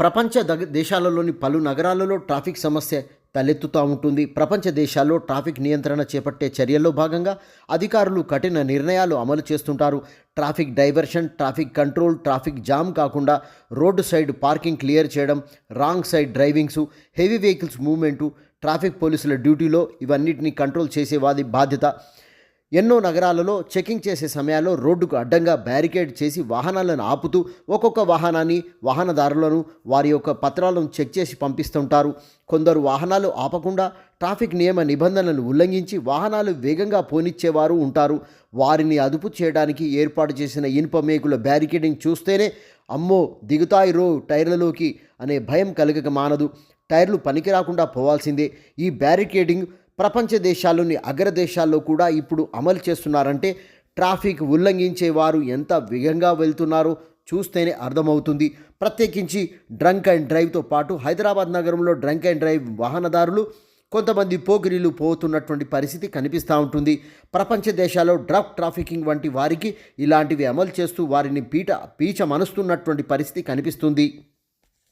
ప్రపంచ దగ- దేశాలలోని పలు నగరాలలో ట్రాఫిక్ సమస్య తలెత్తుతూ ఉంటుంది. ప్రపంచ దేశాల్లో ట్రాఫిక్ నియంత్రణ చేపట్టే చర్యల్లో భాగంగా అధికారులు కఠిన నిర్ణయాలు అమలు చేస్తుంటారు. Traffic diversion traffic control traffic jam కాకుండా రోడ్డు సైడ్ పార్కింగ్ క్లియర్ చేయడం wrong side drivings heavy vehicles movement traffic పోలీసుల డ్యూటీలో ఇవన్నిటిని కంట్రోల్ చేసే వాది బాధ్యత. ఎన్నో నగరాలలో చెకింగ్ చేసే సమయాల్లో రోడ్డుకు అడ్డంగా బ్యారికేడ్ చేసి వాహనాలను ఆపుతూ ఒక్కొక్క వాహనాన్ని వాహనదారులను వారి యొక్క పత్రాలను చెక్ చేసి పంపిస్తుంటారు. కొందరు వాహనాలు ఆపకుండా ట్రాఫిక్ నియమ నిబంధనలను ఉల్లంఘించి వాహనాలు వేగంగా పోనిచ్చేవారు ఉంటారు. వారిని అదుపు చేయడానికి ఏర్పాటు చేసిన ఇనుప మేకుల బ్యారికేడింగ్ చూస్తేనే అమ్మో దిగుతాయి రో టైర్లలోకి అనే భయం కలగక మానదు. టైర్లు పనికి రాకుండా పోవాల్సిందే. ఈ బ్యారికేడింగ్ ప్రపంచ దేశాల్లోని అగ్రదేశాల్లో కూడా ఇప్పుడు అమలు చేస్తున్నారంటే ట్రాఫిక్ ఉల్లంఘించే వారు ఎంత వేగంగా వెళ్తున్నారో చూస్తేనే అర్థమవుతుంది. ప్రత్యేకించి డ్రంక్ అండ్ డ్రైవ్తో పాటు హైదరాబాద్ నగరంలో డ్రంక్ అండ్ డ్రైవ్ వాహనదారులు కొంతమంది పోకిరీలు పోతున్నటువంటి పరిస్థితి కనిపిస్తూ ఉంటుంది. ప్రపంచ దేశాల్లో డ్రగ్ ట్రాఫికింగ్ వంటి వారికి ఇలాంటివి అమలు చేస్తూ వారిని పీట పీచ మనుస్తున్నటువంటి పరిస్థితి కనిపిస్తుంది.